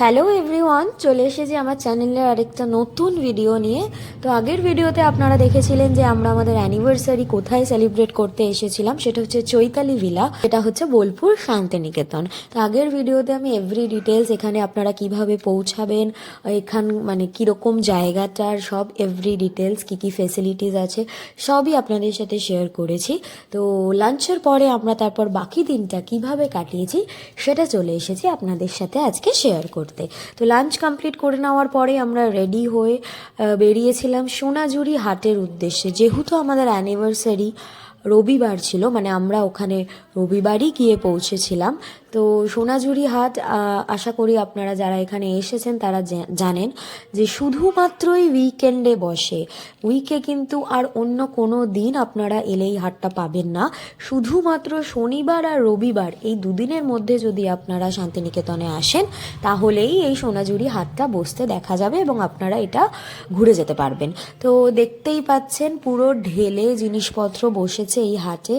Hello everyone চলে এসেছি আমার চ্যানেলের আরেকটা নতুন ভিডিও নিয়ে। তো আগের ভিডিওতে আপনারা দেখেছিলেন যে আমরা আমাদের অ্যানিভার্সারি কোথায় সেলিব্রেট করতে এসেছিলাম, সেটা হচ্ছে চৈতালি ভিলা এটা হচ্ছে বোলপুর শান্তিনিকেতন। তো আগের ভিডিওতে আমি এভরি ডিটেলস এখানে আপনারা কীভাবে পৌঁছাবেন, এখান মানে কীরকম জায়গাটার সব এভরি ডিটেলস কী কী ফেসিলিটিস আছে, সবই আপনাদের সাথে শেয়ার করেছি। তো লাঞ্চের পরে আমরা তারপর বাকি দিনটা কীভাবে কাটিয়েছি, সেটা চলে এসেছি আপনাদের সাথে আজকে শেয়ার করতে। তো লাঞ্চ কমপ্লিট করে নেওয়ার পরে আমরা রেডি হয়ে বেরিয়েছিলাম সোনাঝুরি হাটের উদ্দেশ্যে। যেহেতু আমাদের অ্যানিভার্সারি রবিবার ছিল মানে আমরা ওখানে রবিবারই গিয়ে পৌঁছেছিলাম। তো সোনাঝুরি হাট আশা করি আপনারা যারা এখানে এসেছেন তারা জানেন যে শুধুমাত্রই উইকেন্ডে বসে উইকে কিন্তু আর অন্য কোনো দিন আপনারা এলেই হাটটা পাবেন না। শুধুমাত্র শনিবার আর রবিবার এই দুদিনের মধ্যে যদি আপনারা শান্তিনিকেতনে আসেন, তাহলেই এই সোনাঝুরি হাটটা বসতে দেখা যাবে এবং আপনারা এটা ঘুরে যেতে পারবেন। তো দেখতেই পাচ্ছেন পুরো ঢেলে জিনিসপত্র বসেছে। এই হাটে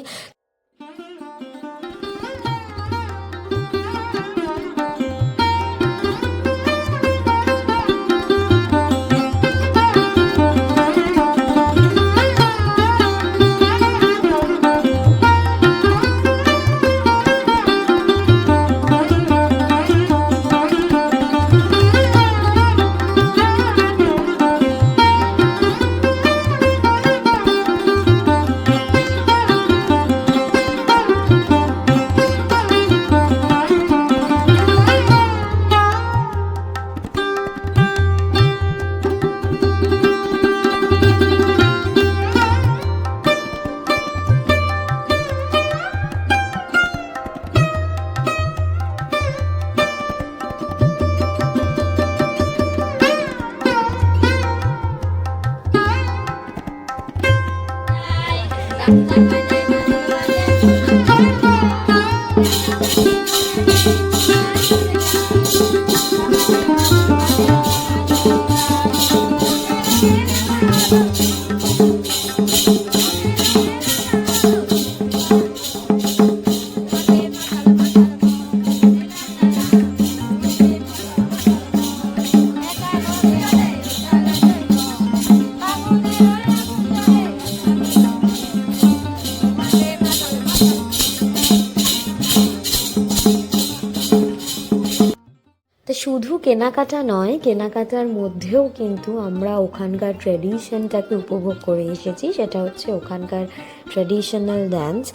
শুধু কেনাকাটা নয়, কেনাকাটার মধ্যেও কিন্তু আমরা ওখানকার ট্র্যাডিশনটাকে উপভোগ করে এসেছি। সেটা হচ্ছে ওখানকার ট্র্যাডিশনাল ড্যান্স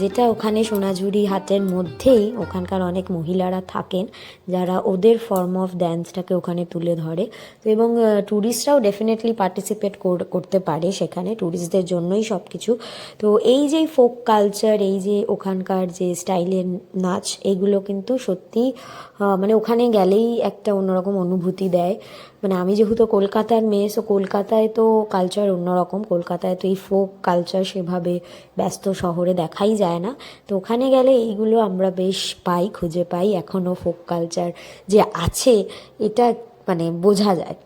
যেটা ওখানে সোনাঝুরি হাটের মধ্যেই ওখানকার অনেক মহিলারা থাকেন, যারা ওদের ফর্ম অফ ড্যান্সটাকে ওখানে তুলে ধরে। তো এবং ট্যুরিস্টরাও ডেফিনেটলি পার্টিসিপেট করতে পারে সেখানে ট্যুরিস্টদের জন্যই সব কিছু তো এই যে ফোক কালচার এই যে ওখানকার যে স্টাইলের নাচ, এগুলো কিন্তু সত্যি মানে ওখানে গেলেই একটা অন্যরকম অনুভূতি দেয়। মানে আমি যেহেতু কলকাতার মেয়ে সো কলকাতায় তো কালচার অন্যরকম। কলকাতায় তো এই ফোক কালচার সেভাবে ব্যস্ত শহরে দেখাই যায় না। তো ওখানে গেলে এইগুলো আমরা বেশ পাই, খুঁজে পাই। এখনও ফোক কালচার যে আছে, এটা মানে বোঝা যায়।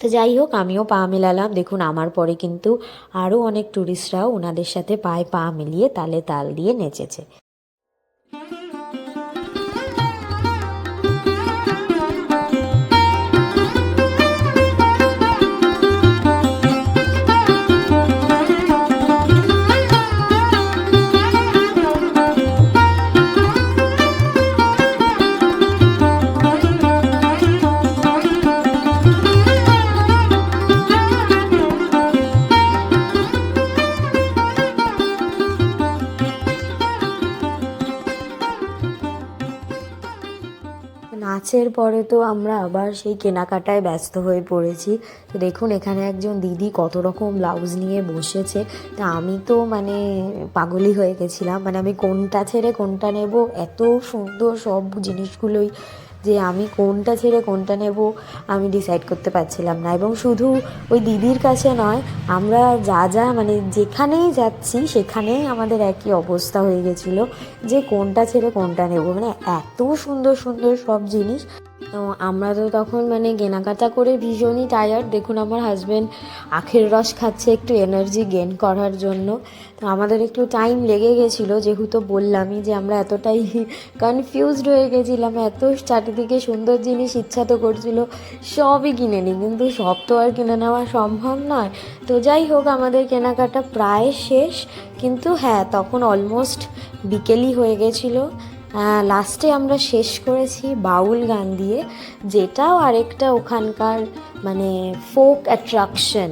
তো যাই হোক, আমিও পা মেলালাম। দেখুন, আমার পরে কিন্তু আরও অনেক ট্যুরিস্টরাও ওনাদের সাথে পায়ে পা মিলিয়ে তালে তাল দিয়ে নেচেছে। নাচের পরে তো আমরা আবার সেই কেনাকাটায় ব্যস্ত হয়ে পড়েছি। তো দেখুন, এখানে একজন দিদি কত রকম ব্লাউজ নিয়ে বসেছে। তা আমি তো মানে পাগলি হয়ে গেছিলাম। মানে আমি কোনটা ছেড়ে কোনটা নেব? এত সুন্দর সব জিনিসগুলোই যে আমি কোনটা ছেড়ে কোনটা নেব, আমি ডিসাইড করতে পারছিলাম না। এবং শুধু ওই দিদির কাছে নয়, আমরা যা যা মানে যেখানেই যাচ্ছি, সেখানেই আমাদের একই অবস্থা হয়ে গেছিল যে কোনটা ছেড়ে কোনটা নেব। মানে এত সুন্দর সুন্দর সব জিনিস তো আমরা তো তখন মানে কেনাকাটা করে ভীষণই টায়ার্ড দেখুন, আমার হাজব্যান্ড আখের রস খাচ্ছে, একটু এনার্জি গেন করার জন্য। তো আমাদের একটু টাইম লেগে গেছিল, যেহেতু বললামই যে আমরা এতটাই কনফিউজড হয়ে গেছিলাম, এত চারিদিকে সুন্দর জিনিস ইচ্ছা তো করছিল, সবই কিনে নিই। কিন্তু সব তো আর কিনে নেওয়া সম্ভব নয়। তো যাই হোক, আমাদের কেনাকাটা প্রায় শেষ। কিন্তু হ্যাঁ তখন অলমোস্ট বিকেলই হয়ে গেছিল। লাস্টে আমরা শেষ করেছি বাউল গান দিয়ে, যেটাও আরেকটা ওখানকার মানে ফোক অ্যাট্রাকশন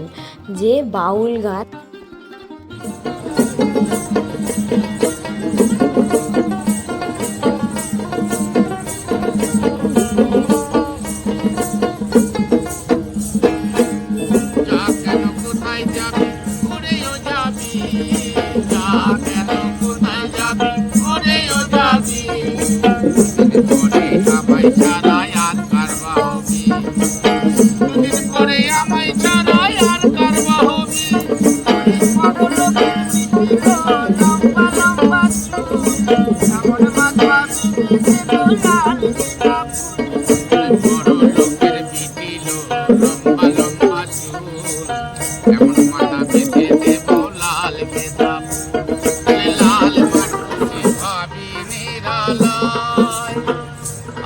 যে বাউল গান এমন মাথা বেঁধে দেব লাল ফুল। লাল মানুষে ভাবি নিরালায়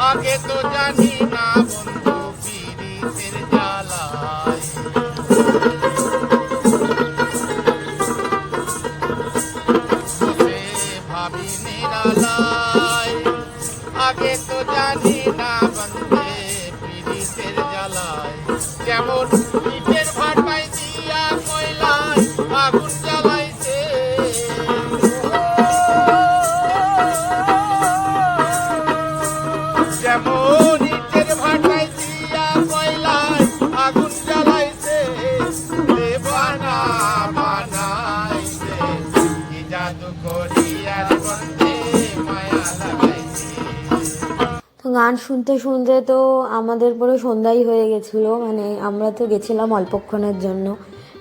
আগে তো জানি না বন্ধু পীড়িতের জ্বালায় ভাবি নিরালায় তো গান শুনতে শুনতে তো আমাদের পুরো সন্ধ্যাই হয়ে গেছিল। মানে আমরা তো গেছিলাম অল্পক্ষণের জন্য।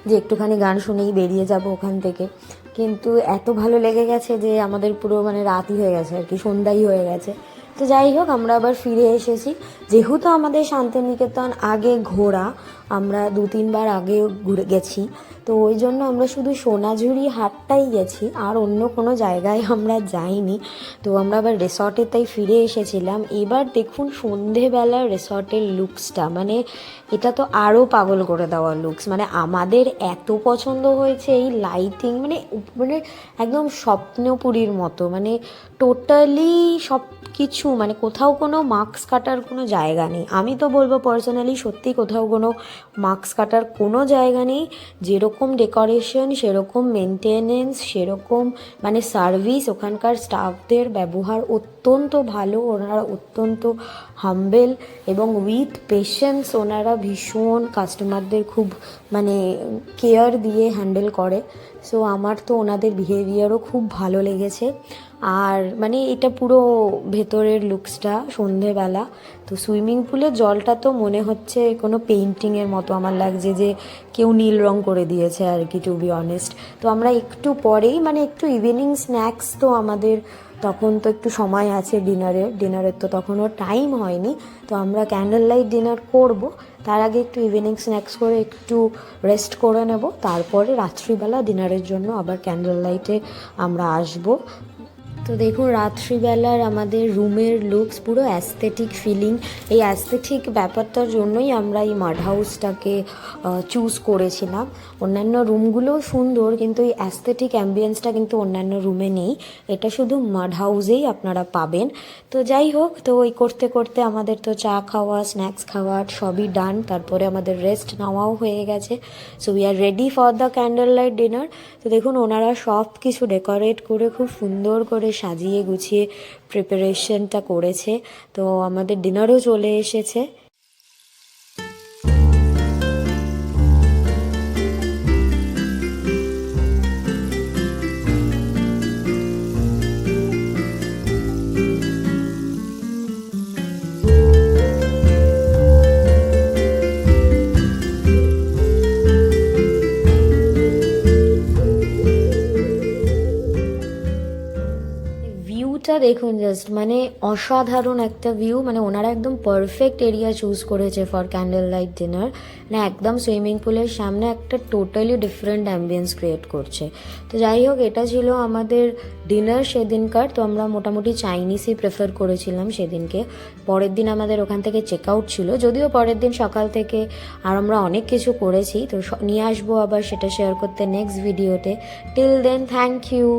যে একটুখানি গান শুনেই বেরিয়ে যাব ওখান থেকে। কিন্তু এত ভালো লেগে গেছে যে আমাদের পুরো মানে রাতই হয়ে গেছে আর কি, সন্ধ্যাই হয়ে গেছে। তো যাই হোক আমরা আবার ফিরে এসেছি। যেহেতু আমাদের শান্তিনিকেতন আগে ঘোরা আমরা দু তিনবার আগে ঘুরে গেছি। তো ওই জন্য আমরা শুধু সোনাঝুরি হাটটাই গেছি, আর অন্য কোনো জায়গায় আমরা যাইনি। তো আমরা আবার রিসর্টে তাই ফিরে এসেছিলাম। এবার দেখুন সন্ধেবেলার রিসর্টের লুকসটা মানে এটা তো আরও পাগল করে দেওয়া লুকস মানে আমাদের এত পছন্দ হয়েছে এই লাইটিং মানে মানে একদম স্বপ্নপুরীর মতো। মানে টোটালি সব কিছু মানে কোথাও কোনো মাস্ক কাটার কোনো জায়গা নেই। আমি তো বলব পার্সোনালি সত্যি কোথাও কোনো মাস্ক কাটার কোনো জায়গা নেই। যেরকম ডেকোরেশন, সেরকম মেনটেনেন্স সেরকম মানে সার্ভিস ওখানকার স্টাফদের ব্যবহার অত্যন্ত ভালো। ওনারা অত্যন্ত হাম্বেল এবং উইথ পেশেন্স ওনারা ভীষণ কাস্টমারদের খুব মানে কেয়ার দিয়ে হ্যান্ডেল করে। সো আমার তো ওনাদের বিহেভিয়ারও খুব ভালো লেগেছে। আর মানে এটা পুরো ভেতরের লুকসটা সন্ধেবেলা। তো সুইমিং পুলের জলটা তো মনে হচ্ছে কোনো পেন্টিংয়ের মতো আমার লাগছে যে কেউ নীল রং করে দিয়েছে আর কি টু বি অনেস্ট তো আমরা একটু পরেই মানে একটু ইভিনিং স্ন্যাক্স তো আমাদের তখন তো একটু সময় আছে ডিনারের ডিনারের তো তখনও টাইম হয়নি। তো আমরা ক্যান্ডেল লাইট ডিনার করব, তার আগে একটু ইভিনিং স্ন্যাক্স করে একটু রেস্ট করে নেব, তারপরে রাত্রিবেলা ডিনারের জন্য আবার ক্যান্ডেল লাইটে আমরা আসব। তো দেখুন, রাত্রিবেলার আমাদের রুমের লুকস পুরো অ্যাস্থেটিক ফিলিং এই অ্যাস্থেটিক ব্যাপারটার জন্যই আমরা এই মাড হাউসটাকে চুজ করেছিলাম। অন্যান্য রুমগুলোও সুন্দর, কিন্তু এই অ্যাস্থেটিক অ্যাম্বিয়েন্সটা কিন্তু অন্যান্য রুমে নেই। এটা শুধু মাড হাউসেই আপনারা পাবেন। তো যাই হোক, তো ওই করতে করতে আমাদের তো চা খাওয়া স্ন্যাক্স খাওয়া সবই ডান তারপরে আমাদের রেস্ট নেওয়াও হয়ে গেছে। So we are ready for the candle light dinner তো দেখুন, ওনারা সব কিছু ডেকোরেট করে খুব সুন্দর করে সাজিয়ে গুছিয়ে প্রিপারেশনটা করেছে। তো আমাদের ডিনারও চলে এসেছে। দেখুন জাস্ট মানে অসাধারণ একটা ভিউ মানে ওনারা একদম পারফেক্ট এরিয়া চুজ করেছে ফর ক্যান্ডেল লাইট ডিনার না একদম সুইমিং পুলের সামনে একটা টোটালি ডিফারেন্ট অ্যাম্বিয়েন্স ক্রিয়েট করছে। তো যাই হোক, এটা ছিল আমাদের ডিনার সেদিনকার। তো আমরা মোটামুটি চাইনিজই প্রেফার করেছিলাম সেদিনকে। পরের দিন আমাদের ওখান থেকে চেক আউট ছিল। যদিও পরের দিন সকাল থেকে আর আমরা অনেক কিছু করেছি। তো নিয়ে আসব আবার সেটা শেয়ার করতে নেক্সট ভিডিওতে টিল দেন থ্যাংক ইউ